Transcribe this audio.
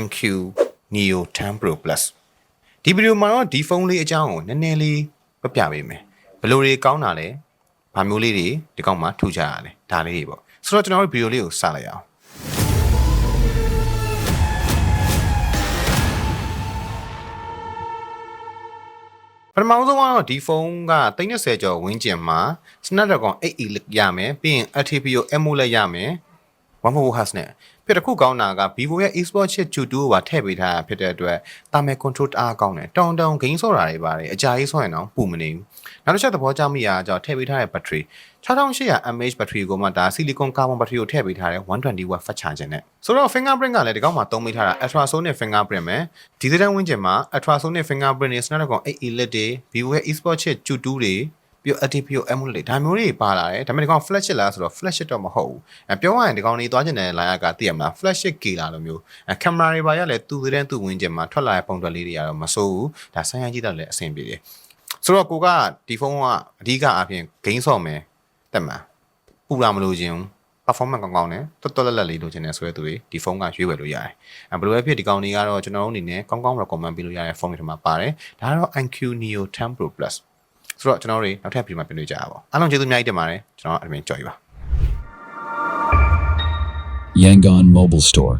iQ Neo 10 Pro Plus ဒီဗီဒီယိုမှာတော့ဒီဖုန်းလေးအကြောင်းကိုနည်းနည်းလေးပြပြပေးမယ်ဘယ်လိုတွေကောင်းတာလဲဘာမျိုးလေးတွေဒီကောင်မှထူကြရလဲဒါလေးတွေပေါ့ဆိုတော့ကျွန်တော်တို့ဗီဒီယိုလေးကိုစလိုက်အောင်ပထမဆုံးကတော့ဒီဖုန်းက30ကျော်ဝင်းကျင်မှာ Snapdragon 8E ရမယ်ပြီးရင် ATPO AMOLED ရမယ် 144 Hz နဲ့ပြီးတော့တစ်ခုကောင်းတာက Vivo ရဲ့ eSport chip Q2 ကိုပါထည့်ပေးထားတာဖြစ်တဲ့အတွက်တာမယ် control တအားကောင်းတယ်တောင်တောင် gain ဆော့တာတွေပါတယ်အကြာကြီးဆော့ရင်တော့ပူမနေဘူးနောက်တစ်ချက်သဘောကျမိတာကကြောင့်ထည့်ပေးထားတဲ့ battery 6800 mAh battery ကိုမှဒါ silicon carbon battery ကိုထည့်ပေးထားတဲ့120 watt fast charging နဲ့ဆိုတော့ fingerprint ကလည်းဒီကောက်မှာသုံးပေးထားတာ ultrasonic fingerprint ပဲဒီသတဲ့ဝင်းကျင်မှာ ultrasonic fingerprint တွေ Snapdragon 8E LED တွေ Vivo ရဲ့ eSport chip Q2 တွေ ပြီးတော့ ATPO AMOLED တွေဒါမျိုးတွေပါလာတယ်ဒါပေမဲ့ဒီကောင် flagship လားဆိုတော့ flagship တော့မဟုတ်ဘူးအဲပြောရရင်ဒီကောင်တွေသွားကျင်တဲ့ line ကသိရမလား flagship ကေလာလိုမျိုးအဲကင်မရာတွေပါရလဲသူသတဲ့သူဝင်းကျင်မှာထွက်လာတဲ့ပုံတွက်လေးတွေကတော့မစိုးဘူးဒါဆိုင်ရကြည့်တော့လည်းအဆင်ပြေတယ်ဆိုတော့ကိုကဒီဖုန်းကအဓိကအပြင် gain ဆော့မယ်တက်မှာပူလာမလို့ခြင်း performance ကောင်းကောင်းနဲ့တော်တော်လက်လက်လေးလိုချင်တယ်ဆိုတဲ့သူတွေဒီဖုန်းကရွေးဝယ်လို့ရတယ်။အဲဘယ်လိုပဲဖြစ်ဒီကောင်တွေကတော့ကျွန်တော်တို့အနေနဲ့ကောင်းကောင်း recommend ပေးလို့ရတဲ့ဖုန်းတွေထဲမှာပါတယ်။ဒါကတော့ iQ Neo 10 Pro Plus ဆိုတော့ကျွန်တော်တို့နောက်ထပ်ပြီးမှပြင်လို့ကြရပါဘူး။အားလုံးကျေးဇူးအများကြီးတင်ပါတယ်။ကျွန်တော်အဒမင်ကြော်ရပါ Yangon Mobile Store.